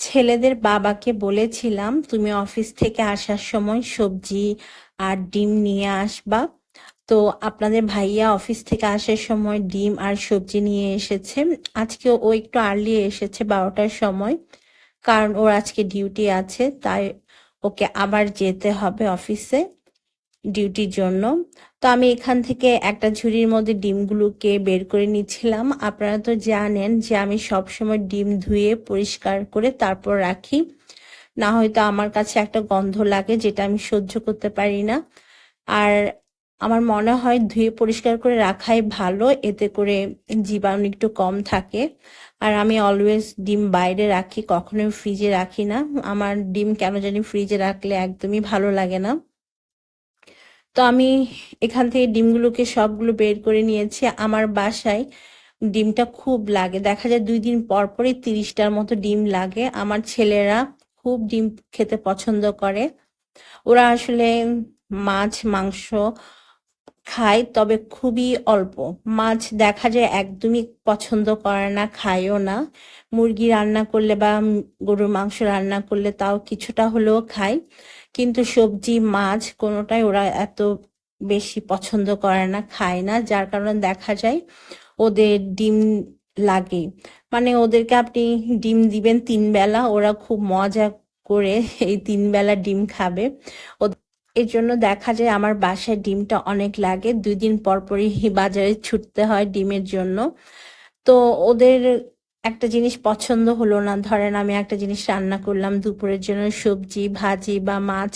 ছেলেদের বাবাকে বলেছিলাম, তুমি অফিস থেকে আসার সময় সবজি আর ডিম নিয়ে আসবা। তো আপনাদের ভাইয়া অফিস থেকে আসার সময় ডিম আর সবজি নিয়ে এসেছে। আজকে ও একটু আর্লি এসেছে বারোটার সময়, কারণ ওর আজকে ডিউটি আছে, তাই ওকে আবার যেতে হবে অফিসে ডিউটির জন্য। তো আমি এখান থেকে একটা ঝুড়ির মধ্যে ডিমগুলোকে বের করে নিচ্ছিলাম। আপনারা তো জানেন যে আমি সব সময় ডিম ধুয়ে পরিষ্কার করে তারপর রাখি। না হয়তো আমার কাছে একটা গন্ধ লাগে যেটা আমি সহ্য করতে পারি না। আর আমার মনে হয় ধুয়ে পরিষ্কার করে রাখাই ভালো, এতে করে জীবাণু একটু কম থাকে। আর আমি অলওয়েজ ডিম বাইরে রাখি, কখনোই ফ্রিজে রাখি না। আমার ডিম কেন জানি ফ্রিজে রাখলে একদমই ভালো লাগে না। তো আমি এখান থেকে ডিমগুলোকে সবগুলো বের করে নিয়েছি। আমার বাসায় ডিমটা খুব লাগে। দেখা যায় দুই দিন পর পরই তিরিশটার মতো ডিম লাগে। আমার ছেলেরা খুব ডিম খেতে পছন্দ করে। ওরা আসলে মাছ, মাংস খায় তবে খুবই অল্প। মাছ দেখা যায় একদমই পছন্দ করে না, খায়ও না। মুরগি রান্না করলে বা গরুর মাংস রান্না করলে তাও কিছুটা হলেও খায়। কিন্তু সবজি, মাছ কোনোটাই ওরা এত বেশি পছন্দ করে না, খায় না। যার কারণে দেখা যায় ওদের ডিম লাগে। মানে ওদেরকে আপনি ডিম দিবেন তিন বেলা ওরা খুব মজা করে এই তিন বেলা ডিম খাবে। এর জন্য দেখা যায় আমার বাসায় ডিমটা অনেক লাগে। দুই দিন পরপরই বাজারে ছুটতে হয় ডিমের জন্য। তো ওদের একটা জিনিস পছন্দ হলো না। ধরেন আমি একটা জিনিস রান্না করলাম, দুপুরের জন্য সবজি, ভাজি বা মাছ,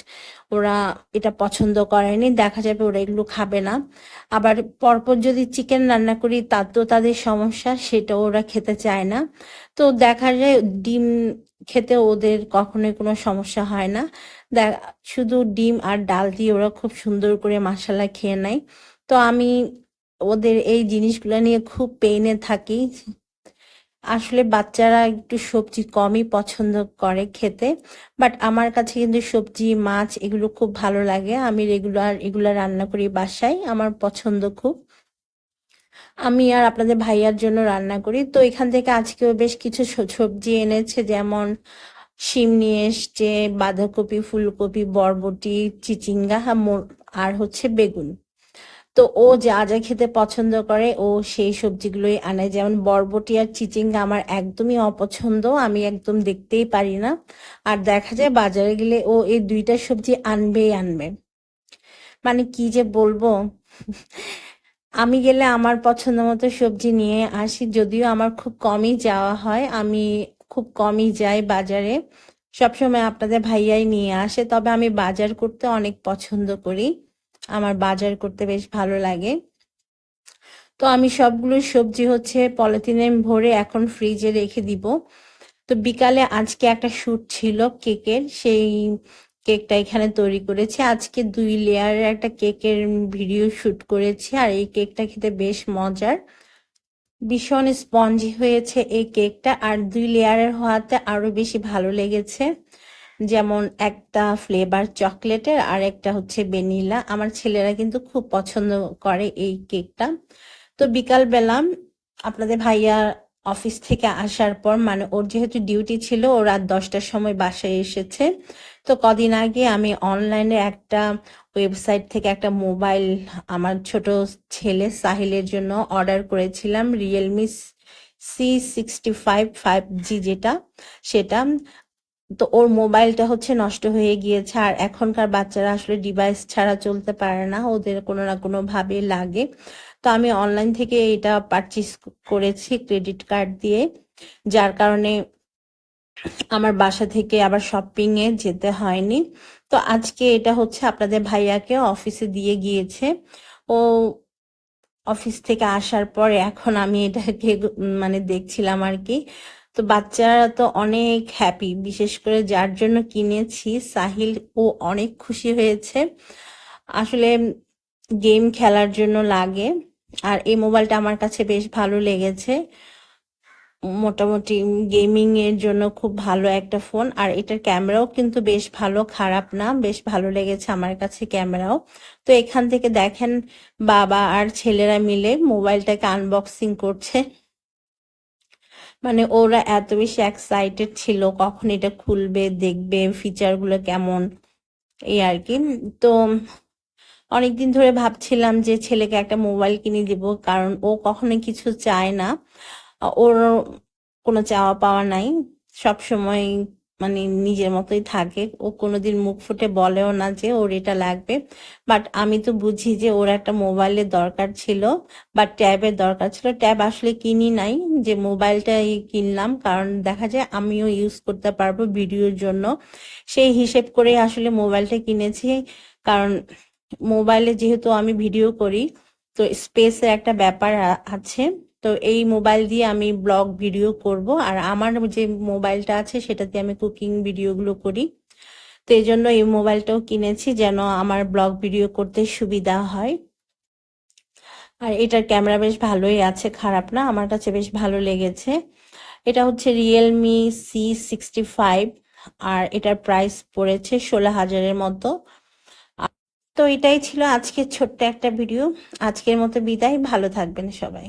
ওরা এটা পছন্দ করেনি। দেখা যাবে ওরা এগুলো খাবে না। আবার পরপর যদি চিকেন রান্না করি, তার তো তাদের সমস্যা সেটা ওরা খেতে চায় না। তো দেখা যায় ডিম খেতে ওদের কখনোই কোনো সমস্যা হয় না। শুধু ডিম আর ডাল দিয়ে ওরা খুব সুন্দর করে মশলা খেয়ে নেয়। তো আমি ওদের এই জিনিসগুলো নিয়ে খুব পেইনে থাকি। আসলে বাচ্চারা একটু সবজি কমই পছন্দ করে খেতে। বাট আমার কাছে কিন্তু সবজি, মাছ এগুলো খুব ভালো লাগে। আমি রেগুলার এগুলো রান্না করি বাসায়, আমার পছন্দ খুব। আমি আর আপনাদের ভাইয়ার জন্য রান্না করি। তো এখান থেকে আজকেও বেশ কিছু সবজি এনেছে, যেমন শিম নিয়ে এসছে, বাঁধাকপি, ফুলকপি, বরবটি, চিচিঙ্গা আর হচ্ছে বেগুন। তো ও যা যা খেতে পছন্দ করে, ও সেই সবজিগুলোই আনে। যেমন বরবটি আর চিচিঙ্গা আমার একদমই অপছন্দ, আমি একদম দেখতেই পারি না। আর দেখা যায় বাজারে গেলে ও এই দুইটা সবজি আনবেই আনবে। মানে কি যে বলব? আমি গেলে আমার পছন্দ মতো সবজি নিয়ে আসি, যদিও আমার খুব কমই যাওয়া হয়। আমি খুব কমই যাই বাজারে। সবসময় আপনাদের ভাইয়াই নিয়ে আসে, তবে আমি বাজার করতে অনেক পছন্দ করি। আমার বাজার করতে বেশ ভালো লাগে। তো আমি সবগুলো সবজি হচ্ছে পলিথিনে ভরে এখন ফ্রিজে রেখে দিব। তো বিকালে আজকে একটা শ্যুট ছিল কেকের, সেই কেকটা এখানে তৈরি করেছি। আজকে দুই লেয়ারের একটা কেকের ভিডিও শ্যুট করেছি, আর এই কেকটা খেতে বেশ মজার। ভীষণ স্পঞ্জি হয়েছে এই কেকটা আর দুই লেয়ারের হওয়াতে আরও বেশি ভালো লেগেছে। যেমন একটা ফ্লেভার চকলেটের আর একটা হচ্ছে ভ্যানিলা আমার ছেলেরা কিন্তু খুব পছন্দ করে এই কেকটা। তো বিকাল বেলা আপনাদের ভাইয়া অফিস থেকে আসার পর মানে ওর যেহেতু ডিউটি ছিল, ও রাত দশটার সময় বাসায় এসেছে। তো কদিন আগে আমি অনলাইনে একটা ওয়েবসাইট থেকে একটা মোবাইল আমার ছোট ছেলে সাহিলের জন্য অর্ডার করেছিলাম Realme C sixty five five G যেটা, সেটা। তো ওর মোবাইলটা হচ্ছে নষ্ট হয়ে গিয়েছে আর এখনকার বাচ্চারা আসলে ডিভাইস ছাড়া চলতে পারে না, ওদের কোনো না কোনো ভাবে লাগে। তো আমি অনলাইন থেকে এটা পারচেস করেছি ক্রেডিট কার্ড দিয়ে, যার কারণে আমার বাসা থেকে আবার শপিং এ যেতে হয়নি। তো আজকে এটা হচ্ছে আপনাদের ভাইয়াকে অফিসে দিয়ে গিয়েছে। ও অফিস থেকে আসার পরে এখন আমি এটাকে মানে দেখছিলাম আর কি তো বাচ্চারা তো অনেক হ্যাপি বিশেষ করে যার জন্য কিনেছি, সাহিল ও অনেক খুশি হয়েছে। আসলে গেম খেলার জন্য লাগে। আর এই মোবাইলটা আমার কাছে বেশ ভালো লেগেছে। মোটামুটি গেমিং এর জন্য খুব ভালো একটা ফোন। আর এটার ক্যামেরাও কিন্তু বেশ ভালো, খারাপ না, বেশ ভালো লেগেছে আমার কাছে ক্যামেরাও। তো এখান থেকে দেখেন বাবা আর ছেলেরা মিলে মোবাইলটাকে আনবক্সিং করছে। মানে ওরা এত বেশি এক্সাইটেড ছিল, কখন এটা খুলবে, দেখবে ফিচারগুলো কেমন, এই আর কি। তো অনেকদিন ধরে ভাবছিলাম যে ছেলেকে একটা মোবাইল কিনে দিব, কারণ ও কখনো কিছু চায় না। ওর কোনো চাওয়া পাওয়া নাই। সব সময় মানে নিজের মতোই থাকে। ও কোনোদিন মুখ ফুটে বলেও না যে ওর এটা লাগবে। বাট আমি তো বুঝি যে ওর একটা মোবাইলের দরকার ছিল বা ট্যাবের দরকার ছিল। ট্যাব আসলে কিনি নাই যে মোবাইলটাই কিনলাম। কারণ দেখা যায় আমিও ইউজ করতে পারব ভিডিওর জন্য। সেই হিসেব করে আসলে মোবাইলটা কিনেছি। কারণ মোবাইলে যেহেতু আমি ভিডিও করি, তো স্পেসের একটা ব্যাপার আছে। তো এই মোবাইল দিয়ে আমি ব্লগ ভিডিও করব। আর আমার যে মোবাইলটা আছে সেটাতে আমি কুকিং ভিডিওগুলো করি। তো এই জন্য এই মোবাইলটাও কিনেছি যেন আমার ব্লগ ভিডিও করতে সুবিধা হয়। আর এটার ক্যামেরা বেশ ভালোই আছে, খারাপ না, আমার কাছে বেশ ভালো লেগেছে। এটা হচ্ছে রিয়েলমি সি সিক্সটি ফাইভ আর এটার প্রাইস পড়েছে ষোলো হাজারের মতো। তো এটাই ছিল আজকের ছোট্ট একটা ভিডিও। আজকের মতো বিদায়, ভালো থাকবেন সবাই।